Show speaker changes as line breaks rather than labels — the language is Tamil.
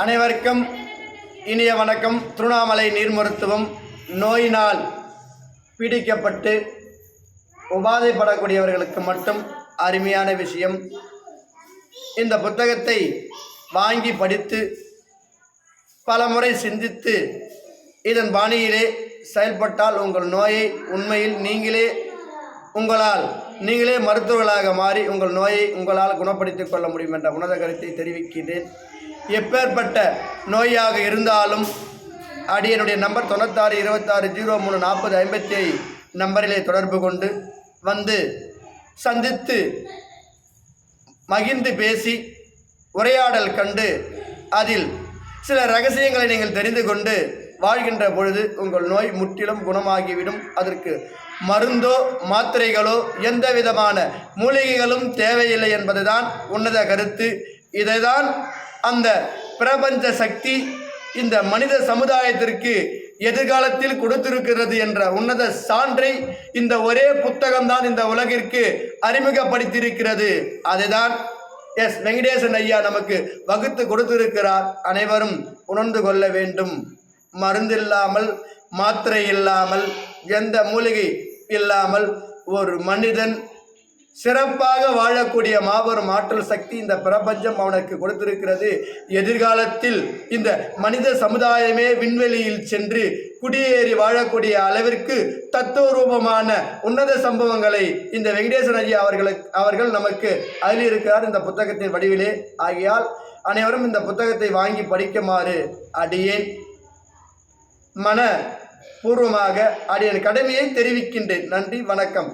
அனைவருக்கும் இனிய வணக்கம். திருவண்ணாமலை நீர் மருத்துவம் நோயினால் பீடிக்கப்பட்டு உபாதைப்படக்கூடியவர்களுக்கு மட்டும் அருமையான விஷயம். இந்த புத்தகத்தை வாங்கி படித்து பல முறை சிந்தித்து இதன் பாணியிலே செயல்பட்டால் உங்கள் நோயை உண்மையில் நீங்களே உங்களால் நீங்களே மருத்துவர்களாக மாறி உங்கள் நோயை உங்களால் குணப்படுத்திக் கொள்ள முடியும் என்ற உணர்ந்த கருத்தை தெரிவிக்கின்றேன். எப்பேற்பட்ட நோயாக இருந்தாலும் அடியனுடைய நம்பர் தொண்ணூத்தாறு இருபத்தாறு ஜீரோ மூணு நாற்பது ஐம்பத்தி நம்பரிலே தொடர்பு கொண்டு வந்து சந்தித்து மகிழ்ந்து பேசி உரையாடல் கண்டு அதில் சில ரகசியங்களை நீங்கள் தெரிந்து கொண்டு வாழ்கின்ற பொழுது உங்கள் நோய் முற்றிலும் குணமாகிவிடும். அதற்கு மருந்தோ மாத்திரைகளோ எந்த விதமான மூலிகைகளும் தேவையில்லை என்பதுதான் உன்னத கருத்து. இதைதான் அந்த பிரபஞ்ச சக்தி இந்த மனித சமுதாயத்திற்கு எதிர்காலத்தில் கொடுத்திருக்கிறது என்ற உன்னத சான்றை இந்த ஒரே புத்தகம்தான் இந்த உலகிற்கு அறிமுகப்படுத்தியிருக்கிறது. அதுதான் எஸ். வெங்கடேசன் ஐயா நமக்கு வகுத்து கொடுத்திருக்கிறார். அனைவரும் உணர்ந்து கொள்ள வேண்டும். மருந்தில்லாமல் மாத்திரை இல்லாமல் எந்த மூலிகை இல்லாமல் ஒரு மனிதன் சிறப்பாக வாழக்கூடிய மாபெரும் ஆற்றல் சக்தி இந்த பிரபஞ்சம் அவனுக்கு கொடுத்திருக்கிறது. எதிர்காலத்தில் இந்த மனித சமுதாயமே விண்வெளியில் சென்று குடியேறி வாழக்கூடிய அளவிற்கு தத்துவரூபமான உன்னத சம்பவங்களை இந்த வெங்கடேசன் ஐயா அவர்களுக்கு அவர்கள் நமக்கு அருளியிருக்கிறார் இந்த புத்தகத்தின் வடிவிலே. ஆகையால் அனைவரும் இந்த புத்தகத்தை வாங்கி படிக்குமாறு அடியேன். மன பூர்வமாக அடியன் கடமையை தெரிவிக்கின்றேன். நன்றி வணக்கம்.